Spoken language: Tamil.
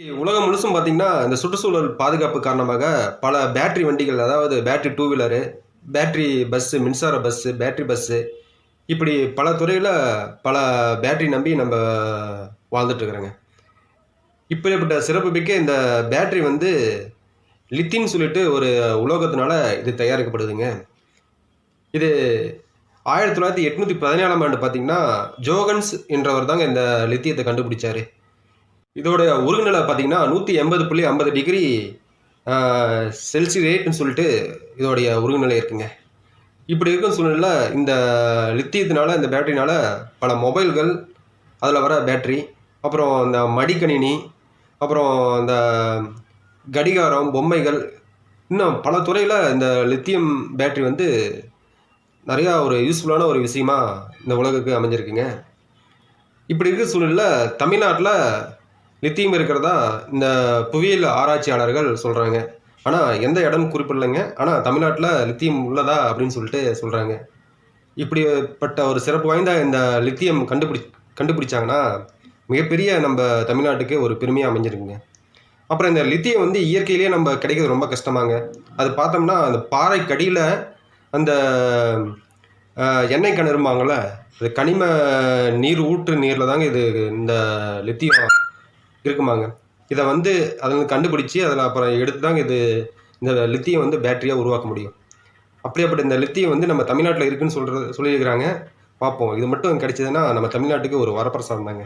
உலகம் முழுசும் பார்த்தீங்கன்னா இந்த சுற்றுச்சூழல் பாதுகாப்பு காரணமாக பல பேட்டரி வண்டிகள் அதாவது battery two wheeler battery bus மின்சார பஸ்ஸு பேட்டரி பஸ்ஸு இப்படி பல துறையில் பல பேட்டரி நம்பி நம்ம வாழ்ந்துட்டுருக்குறோங்க இப்படிப்பட்ட இப்படிப்பட்ட சிறப்புமிக்க இந்த பேட்டரி வந்து லித்தின்னு சொல்லிட்டு ஒரு உலோகத்தினால இது தயாரிக்கப்படுதுங்க. இது ஆயிரத்தி தொள்ளாயிரத்தி எட்நூற்றி பதினேழாம் ஆண்டு பார்த்தீங்கன்னா ஜோகன்ஸ் என்றவர் தாங்க இந்த லித்தியத்தை கண்டுபிடிச்சாரு. இதோட உருகுநிலை பார்த்தீங்கன்னா நூற்றி எண்பது புள்ளி ஐம்பது டிகிரி செல்சியேட்னு சொல்லிட்டு இதோடைய உருகுநிலை இருக்குங்க. இப்படி இருக்கும் சூழ்நிலை இந்த லித்தியத்தினால இந்த பேட்டரினால் பல மொபைல்கள் அதில் வர பேட்டரி அப்புறம் இந்த மடிக்கணினி அப்புறம் இந்த கடிகாரம் பொம்மைகள் இன்னும் பல துறையில் இந்த லித்தியம் பேட்டரி வந்து நிறையா ஒரு யூஸ்ஃபுல்லான ஒரு விஷயமா இந்த உலகுக்கு அமைஞ்சிருக்குங்க. இப்படி இருக்க சூழ்நிலையில் தமிழ்நாட்டில் லித்தியம் இருக்கிறதா இந்த புவியியல் ஆராய்ச்சியாளர்கள் சொல்கிறாங்க ஆனால் எந்த இடம் குறிப்பிடலைங்க. ஆனால் தமிழ்நாட்டில் லித்தியம் உள்ளதா அப்படின்னு சொல்லிட்டு சொல்கிறாங்க இப்படிப்பட்ட ஒரு சிறப்பு வாய்ந்த இந்த லித்தியம் கண்டுபிடி கண்டுபிடிச்சாங்கன்னா மிகப்பெரிய நம்ம தமிழ்நாட்டுக்கு ஒரு பெருமையாக அமைஞ்சிருக்குங்க. அப்புறம் இந்த லித்தியம் வந்து இயற்கையிலேயே நம்ம கிடைக்கிறது ரொம்ப கஷ்டமாங்க. அது பார்த்தோம்னா அந்த பாறைக்கடியில் அந்த எண்ணெய் கிணறும்பாங்கள்ல அது கனிம நீர் ஊற்று நீரில் தாங்க இது இந்த லித்தியம் இருக்குமாங்க. இதை வந்து அதில் கண்டுபிடிச்சி அதில் அப்புறம் எடுத்து தாங்க இது இந்த லித்தியம் வந்து பேட்டரியாக உருவாக்க முடியும். அப்படியாப்பட்ட இந்த லித்தியம் வந்து நம்ம தமிழ்நாட்டில் இருக்குன்னு சொல்கிறது சொல்லியிருக்கிறாங்க. பார்ப்போம். இது மட்டும் கிடைச்சதுன்னா நம்ம தமிழ்நாட்டுக்கு ஒரு வரப்பிரசாதம் தாங்க.